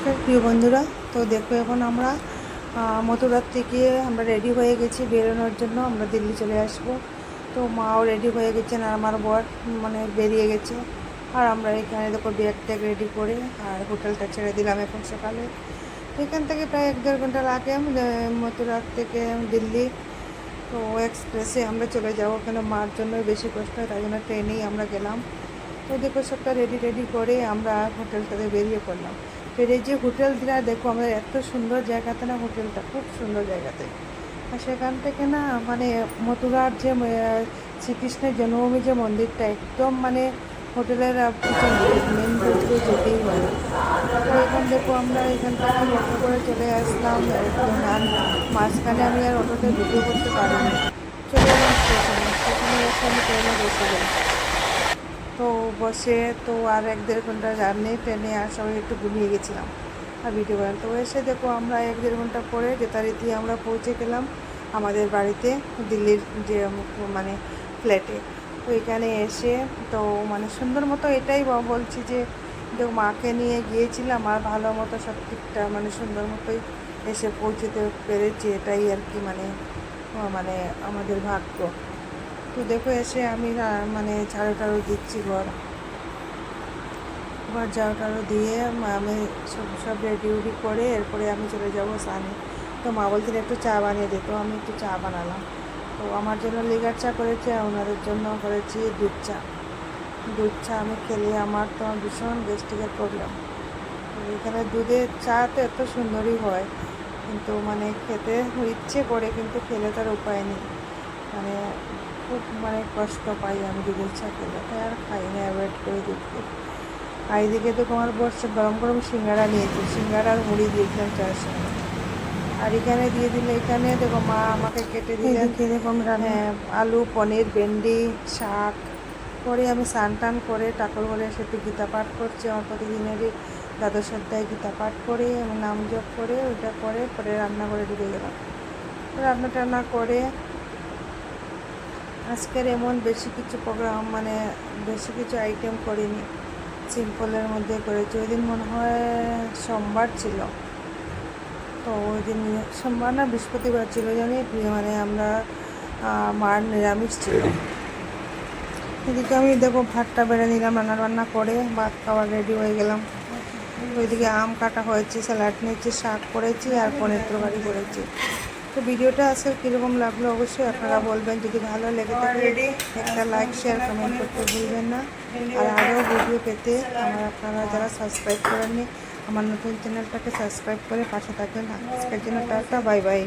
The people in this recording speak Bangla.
নমস্কার, প্রিয় বন্ধুরা। তো দেখো এখন আমরা মথুরার থেকে আমরা রেডি হয়ে গেছি বেরোনোর জন্য। আমরা দিল্লি চলে আসব। তো মাও রেডি হয়ে গেছেন আর আমার বর মানে বেরিয়ে গেছে। আর আমরা এখানে দেখো ব্যাগ ট্যাগ রেডি করে আর হোটেলটা ছেড়ে দিলাম এখন সকালে। এখান থেকে প্রায় এক দেড় ঘণ্টা লাগে মথুরার থেকে দিল্লি। তো এক্সপ্রেসে আমরা চলে যাব ওখানে মার জন্য বেশি কষ্ট হয়, তাই জন্য ট্রেনেই আমরা গেলাম। তো দেখো সবটা রেডি রেডি করে আমরা হোটেলটাতে বেরিয়ে পড়লাম। ফের এই যে হোটেল দিলা দেখো আমাদের এত সুন্দর জায়গাতে না হোটেলটা, খুব সুন্দর জায়গাতে। আর সেখান থেকে না মানে মথুরার যে শ্রীকৃষ্ণের জন্মভূমি যে মন্দিরটা, একদম মানে হোটেলের মেন রোড যেতেই হয়। তো এখন দেখো আমরা এখান থেকে অটো করে চলে আসলাম, একদম মাঝখানে আমি আর অটোতে ভিডিও করতে পারিনি। চলে এলাম এসে আমি ট্রেনে বসে তো বসে, তো আর এক দেড় ঘণ্টা জার্নি, ট্রেনে আর সবাই একটু ঘুমিয়ে গেছিলাম। আর ভিডিও বানান তো এসে দেখো আমরা এক দেড় ঘণ্টা পরে যথারীতি আমরা পৌঁছে গেলাম আমাদের বাড়িতে, দিল্লির যে মানে ফ্ল্যাটে তো এখানে এসে, তো মানে সুন্দর মতো এটাই বলছি যে দেখো মাকে নিয়ে গিয়েছিলাম আর ভালো মতো সব ঠিকঠাক মানে সুন্দর মতোই এসে পৌঁছতে পেরেছি, এটাই আর কি মানে মানে আমাদের ভাগ্য। তো দেখো এসে আমি মানে ঝাড়ু টাড়ু দিচ্ছি ঘর। ঘর ঝাড়ু টাড়ু দিয়ে আমি সব সব রেডি উডি করে এরপরে আমি চলে যাব সানে তো মা বলছিল একটু চা বানিয়ে দিত আমি একটু চা বানালাম। তো আমার জন্য লিগার চা করেছে আর ওনাদের জন্য করেছি দুধ চা। দুধ চা আমি খেলে আমার তো ভীষণ গ্যাস্ট্রিকের প্রবলেম। এখানে দুধের চা তো এত সুন্দরই হয়, কিন্তু মানে খেতে ইচ্ছে করে, কিন্তু খেলে তার উপায় নেই। মানে খুব মানে কষ্ট পাই আমি দুধের চা খেলে, তাই আর খাই না, অ্যাভয়েড করে দুধকে। আর এদিকে তো তোমার বসে গরম গরম সিঙ্গারা নিয়েছি সিঙ্গারা আর মুড়ি দিয়েছিলাম চার সঙ্গে। আর এখানে দিয়ে দিলে এখানে দেখো মা আমাকে কেটে এরকম হ্যাঁ আলু পনির ভেন্ডি শাক। পরে আমি স্নান টান করে ঠাকুর ঘরে এসে একটু গীতা পাঠ করছি। আমার প্রতিদিনেরই দ্বাদশ অধ্যায় গীতা পাঠ করে আমি নাম জপ করে ওইটা করে পরে রান্না করে ঢুকে গেলাম। রান্না টান্না করে আজকের এমন বেশি কিছু প্রোগ্রাম মানে বেশি কিছু আইটেম করিনি। সিম্পলের মধ্যে করেছি। ওই দিন মনে হয় সোমবার ছিল। তো ওই দিন সোমবার না বৃহস্পতিবার ছিল জানি মানে আমরা মার নিরামিষ ছিল। এদিকে আমি দেখো ভাতটা বেড়ে নিলাম রান্না বান্না করে ভাত খাওয়ার রেডি হয়ে গেলাম। ওইদিকে আম কাটা হয়েছে স্যালাড নিয়েছি শাক করেছি আর পনির তরকারি করেছি। তো ভিডিওটা আজকে কীরকম লাগল অবশ্যই আপনারা বলবেন। যদি ভালো লেগে থাকে, একটা লাইক শেয়ার কমেন্ট করতে ভুলবেন না। আর আরও ভিডিও পেতে আমার আপনারা যারা সাবস্ক্রাইব করেননি, আমার নতুন চ্যানেলটাকে সাবস্ক্রাইব করে পাশে থাকবেন আজকের জন্য টাটা বাই বাই